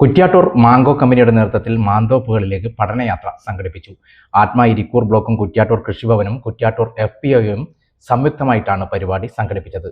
Kuttiattoor mango കമ്പനിയുടെ നേതൃത്വത്തിൽ മാന്തോപ്പുകളിലേക്ക് പഠനയാത്ര സംഘടിപ്പിച്ചു. ആത്മാ ഇരിക്കൂർ ബ്ലോക്കും കുറ്റ്യാട്ടൂർ കൃഷിഭവനും കുറ്റ്യാട്ടൂർ എഫ് പി ഒയും സംയുക്തമായിട്ടാണ് പരിപാടി സംഘടിപ്പിച്ചത്.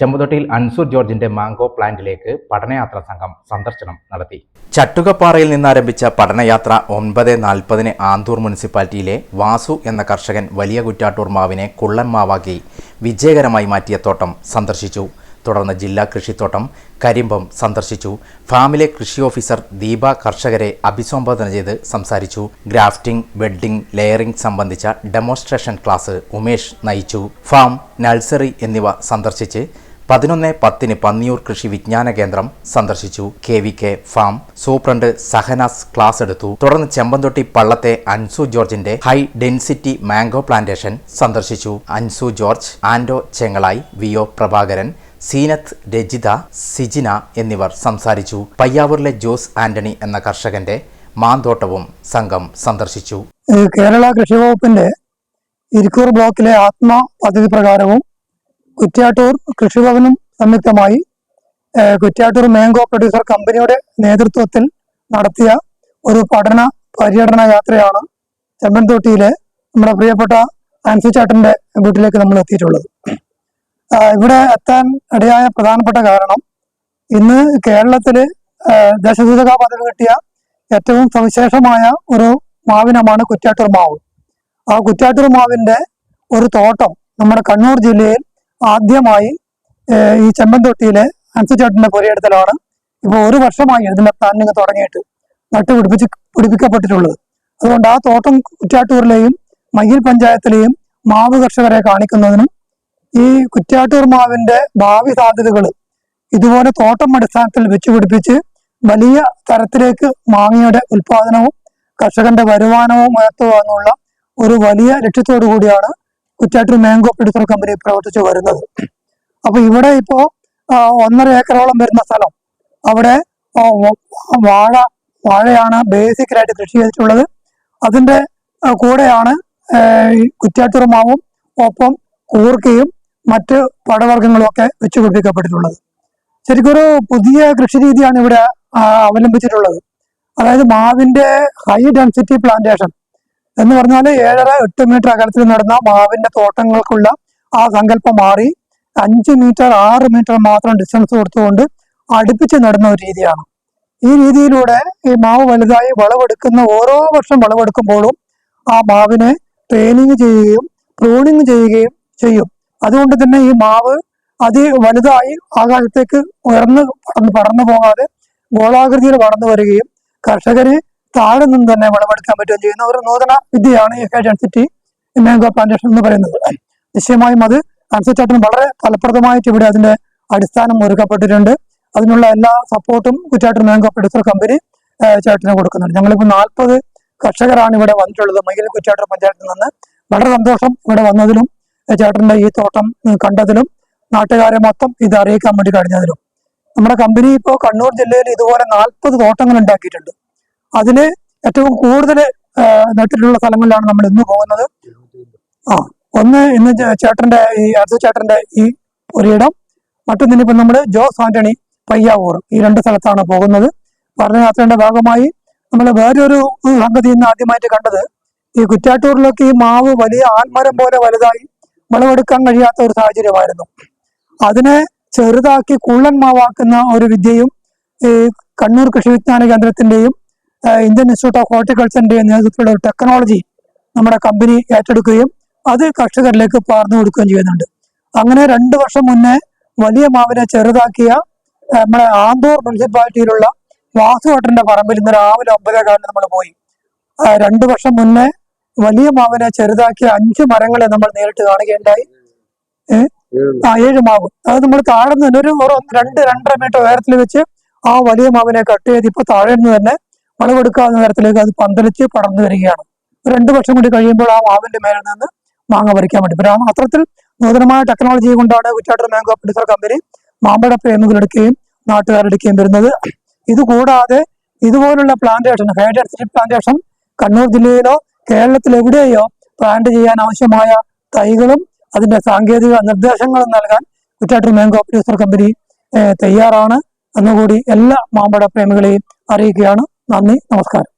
ചെമ്പുതൊട്ടിയിൽ അൻസൂർ ജോർജിന്റെ മാങ്കോ പ്ലാന്റിലേക്ക് പഠനയാത്ര സംഘം സന്ദർശനം നടത്തി. ചട്ടുകപ്പാറയിൽ നിന്നാരംഭിച്ച പഠനയാത്ര ഒൻപത് നാൽപ്പതിന് ആന്തൂർ മുനിസിപ്പാലിറ്റിയിലെ വാസു എന്ന കർഷകൻ വലിയ കുറ്റ്യാട്ടൂർ മാവിനെ കുള്ളൻ മാവാക്കി വിജയകരമായി മാറ്റിയ തോട്ടം സന്ദർശിച്ചു. തുടർന്ന് ജില്ലാ കൃഷിത്തോട്ടം കരിമ്പം സന്ദർശിച്ചു. ഫാമിലെ കൃഷി ഓഫീസർ ദീപ കർഷകരെ അഭിസംബോധന ചെയ്ത് സംസാരിച്ചു. ഗ്രാഫ്റ്റിംഗ് വെഡ്ഡിംഗ് ലെയറിംഗ് സംബന്ധിച്ച ഡെമോൺസ്ട്രേഷൻ ക്ലാസ് ഉമേഷ് നയിച്ചു. ഫാം നഴ്സറി എന്നിവ സന്ദർശിച്ച് പതിനൊന്ന് പത്തിന് പന്നിയൂർ കൃഷി വിജ്ഞാന കേന്ദ്രം സന്ദർശിച്ചു. K V K farm superintendent Sahanas class എടുത്തു. തുടർന്ന് ചെമ്പന്തൊട്ടി പള്ളത്തെ അൻസു ജോർജിന്റെ ഹൈ ഡെൻസിറ്റി മാംഗോ പ്ലാന്റേഷൻ സന്ദർശിച്ചു. അൻസു ജോർജ് ആൻഡോ ചെങ്ങളായി വി ഒ പ്രഭാകരൻ സീനത്ത് രജിത സിജിന എന്നിവർ സംസാരിച്ചു. പയ്യാവൂരിലെ ജോസ് ആന്റണി എന്ന കർഷകന്റെ മാന്തോട്ടവും സംഘം സന്ദർശിച്ചു. കേരള കൃഷി വകുപ്പിന്റെ ഇരിക്കൂർ ബ്ലോക്കിലെ ആത്മ പദ്ധതി പ്രകാരവും കുറ്റ്യാട്ടൂർ കൃഷിഭവനും സംയുക്തമായി കുറ്റ്യാട്ടൂർ മാംഗോ പ്രൊഡ്യൂസർ കമ്പനിയുടെ നേതൃത്വത്തിൽ നടത്തിയ ഒരു പഠന പര്യടന യാത്രയാണ് ചെമ്പൻതൊട്ടിയിലെ നമ്മുടെ പ്രിയപ്പെട്ട ആൻസി ചാട്ടന്റെ വീട്ടിലേക്ക് നമ്മൾ എത്തിയിട്ടുള്ളത് ഇവിടെ എത്താൻ ഇടയായ പ്രധാനപ്പെട്ട കാരണം ഇന്ന് കേരളത്തിൽ ദേശസൂചക പദവി കിട്ടിയ ഏറ്റവും സവിശേഷമായ ഒരു മാവിനമാണ് കുറ്റാട്ടൂർ മാവ്. ആ കുറ്റാട്ടൂർ മാവിന്റെ ഒരു തോട്ടം നമ്മുടെ കണ്ണൂർ ജില്ലയിൽ ആദ്യമായി ഈ ചെമ്പൻതൊട്ടിയിലെ അൻസുചേട്ടന്റെ പുരയിടത്തിലാണ് ഇപ്പോൾ ഒരു വർഷമായി ഇതിന്റെ പ്ലാനിങ് തുടങ്ങിയിട്ട് നട്ടുപിടിപ്പിച്ച് പിടിപ്പിക്കപ്പെട്ടിട്ടുള്ളത്. അതുകൊണ്ട് ആ തോട്ടം കുറ്റാട്ടൂരിലെയും മയിൽ പഞ്ചായത്തിലെയും മാവ് കർഷകരെ കാണിക്കുന്നതിനും ഈ കുറ്റ്യാട്ടൂർ മാവിന്റെ ഭാവി സാധ്യതകൾ ഇതുപോലെ തോട്ടം അടിസ്ഥാനത്തിൽ വെച്ച് പിടിപ്പിച്ച് വലിയ തരത്തിലേക്ക് മാങ്ങയുടെ ഉൽപാദനവും കർഷകന്റെ വരുമാനവും ഉയർത്തുക എന്നുള്ള ഒരു വലിയ ലക്ഷ്യത്തോടു കൂടിയാണ് കുറ്റ്യാട്ടൂർ മാംഗോ പ്രൊഡ്യൂസർ കമ്പനി പ്രവർത്തിച്ചു വരുന്നത്. അപ്പൊ ഇവിടെ ഇപ്പോ ഒന്നര ഏക്കറോളം വരുന്ന സ്ഥലം. അവിടെ വാഴ വാഴയാണ് ബേസിക്കലായിട്ട് കൃഷി ചെയ്തിട്ടുള്ളത്. അതിന്റെ കൂടെയാണ് കുറ്റ്യാട്ടൂർ മാവും ഒപ്പം കൂർക്കയും മറ്റ് പടവർഗങ്ങളും ഒക്കെ വെച്ചു പിടിപ്പിക്കപ്പെട്ടിട്ടുള്ളത് ശരിക്കും ഒരു പുതിയ കൃഷി രീതിയാണ് ഇവിടെ അവലംബിച്ചിട്ടുള്ളത്. അതായത് മാവിന്റെ ഹൈ ഡെൻസിറ്റി പ്ലാന്റേഷൻ എന്ന് പറഞ്ഞാൽ ഏഴര എട്ട് മീറ്റർ അകലത്തിൽ നടന്ന മാവിന്റെ തോട്ടങ്ങൾക്കുള്ള ആ സങ്കല്പം മാറി അഞ്ച് മീറ്റർ ആറ് മീറ്റർ മാത്രം ഡിസ്റ്റൻസ് കൊടുത്തുകൊണ്ട് അടുപ്പിച്ച് നടുന്ന ഒരു രീതിയാണ്. ഈ രീതിയിലൂടെ ഈ മാവ് വലുതായി വളവെടുക്കുന്ന ഓരോ വർഷം വളവെടുക്കുമ്പോഴും ആ മാവിനെ ട്രെയിനിങ് ചെയ്യുകയും പ്രൂണിങ് ചെയ്യുകയും ചെയ്യും. അതുകൊണ്ട് തന്നെ ഈ മാവ് അതി വലുതായി ആകാശത്തേക്ക് ഉയർന്ന് പടർന്ന് പടർന്നു പോകാതെ ഗോളാകൃതിയിൽ വളർന്നു വരികയും കർഷകര് താഴെ നിന്ന് തന്നെ വിളവെടുക്കാൻ പറ്റുകയും ചെയ്യുന്ന. ഒരു നൂതന വിദ്യയാണ് ഈ ഹൈ ഡെൻസിറ്റി മാംഗോ പ്ലാന്റേഷൻ എന്ന് പറയുന്നത്. നിശ്ചയമായും അത് അൻസുചേട്ടൻ വളരെ ഫലപ്രദമായിട്ട് ഇവിടെ അതിന്റെ അടിസ്ഥാനം ഒരുക്കപ്പെട്ടിട്ടുണ്ട്. അതിനുള്ള എല്ലാ സപ്പോർട്ടും കുറ്റാട്ടൂർ മാംഗോ പ്രൊഡ്യൂസർ കമ്പനി ചേട്ടന് കൊടുക്കുന്നുണ്ട്. ഞങ്ങളിപ്പോൾ നാൽപ്പത് കർഷകരാണ് ഇവിടെ വന്നിട്ടുള്ളത്. മയ്യിൽ കുറ്റാട്ടർ പഞ്ചായത്തിൽ നിന്ന് വളരെ സന്തോഷം ഇവിടെ വന്നതിലും ചേട്ടന്റെ ഈ തോട്ടം കണ്ടതിലും നാട്ടുകാരെ മൊത്തം ഇത് അറിയിക്കാൻ വേണ്ടി കഴിഞ്ഞതിലും. നമ്മുടെ കമ്പനി ഇപ്പോൾ കണ്ണൂർ ജില്ലയിൽ ഇതുപോലെ നാൽപ്പത് തോട്ടങ്ങൾ ഉണ്ടാക്കിയിട്ടുണ്ട്. അതിന് ഏറ്റവും കൂടുതൽ നട്ടിട്ടുള്ള സ്ഥലങ്ങളിലാണ് നമ്മൾ ഇന്ന് പോകുന്നത്. ആ ഒന്ന് ഇന്ന് ചേട്ടന്റെ ഈ അർജു ചേട്ടന്റെ ഈ ഒരിടം മറ്റൊന്നിനിപ്പോ നമ്മൾ ജോസ് ആന്റണി പയ്യാവൂർ ഈ രണ്ട് സ്ഥലത്താണ് പോകുന്നത്. പഠനയാത്രയുടെ ഭാഗമായി നമ്മൾ വേറൊരു സംഗതി ഇന്ന് ആദ്യമായിട്ട് കണ്ടത് ഈ കുറ്റാട്ടൂരിലൊക്കെ ഈ മാവ് വലിയ ആൽമരം പോലെ വലുതായി വിളവെടുക്കാൻ കഴിയാത്ത ഒരു സാഹചര്യമായിരുന്നു. അതിനെ ചെറുതാക്കി കുള്ളന്മാവാക്കുന്ന ഒരു വിദ്യയും ഈ കണ്ണൂർ കൃഷി വിജ്ഞാന കേന്ദ്രത്തിന്റെയും ഇന്ത്യൻ ഇൻസ്റ്റിറ്റ്യൂട്ട് ഓഫ് ഹോർട്ടിക്കൾച്ചറിന്റെയും നേതൃത്വത്തിലുള്ള ഒരു ടെക്നോളജി നമ്മുടെ കമ്പനി ഏറ്റെടുക്കുകയും അത് കർഷകരിലേക്ക് പകർന്നു കൊടുക്കുകയും ചെയ്യുന്നുണ്ട്. അങ്ങനെ രണ്ടു വർഷം മുന്നേ വലിയ മാവിനെ ചെറുതാക്കിയ നമ്മുടെ ആന്തൂർ മുനിസിപ്പാലിറ്റിയിലുള്ള വാസുവേട്ടന്റെ പറമ്പിൽ ഇന്ന് രാവിലെ ഒമ്പതേ കാലിന് നമ്മൾ പോയി. രണ്ടു വർഷം മുന്നേ വലിയ മാവിനെ ചെറുതാക്കിയ അഞ്ച് മരങ്ങളെ നമ്മൾ നേരിട്ട് കാണുകയുണ്ടായി. ആ ഏഴ് മാവ്. അത് നമ്മൾ താഴെ നിന്ന് ഒരു രണ്ട് രണ്ടര മീറ്റർ ഉയരത്തിൽ വെച്ച് ആ വലിയ മാവിനെ കട്ട് ചെയ്ത് ഇപ്പൊ താഴെ നിന്ന് തന്നെ വിളവെടുക്കാവുന്ന തരത്തിലേക്ക് അത് പന്തലിച്ച് പടർന്നു വരികയാണ്. രണ്ടു വർഷം കൂടി കഴിയുമ്പോൾ ആ മാവിന്റെ മേലിൽ നിന്ന് മാങ്ങ പറിക്കാൻ വേണ്ടി പറ്റും അത്തരത്തിൽ നൂതനമായ ടെക്നോളജി കൊണ്ടാണ് കുറ്റാട്ടർ മാംഗോ പ്രൊഡ്യൂസർ കമ്പനി മാമ്പഴ പ്രേമികളെടുക്കുകയും നാട്ടുകാരെടുക്കുകയും വരുന്നത്. ഇത് കൂടാതെ ഇതുപോലുള്ള plantation high density plantation Kannur ജില്ലയിലോ കേരളത്തിൽ എവിടെയോ പ്ലാന്റ് ചെയ്യാൻ ആവശ്യമായ തൈകളും അതിന്റെ സാങ്കേതിക നിർദ്ദേശങ്ങളും നൽകാൻ കുറ്റാട്ടൂർ മാംഗോ പ്രൊഡ്യൂസർ കമ്പനി തയ്യാറാണ്. എന്നുകൂടി എല്ലാ മാമ്പഴ പ്രേമികളെയും അറിയിക്കുകയാണ്. നന്ദി നമസ്കാരം.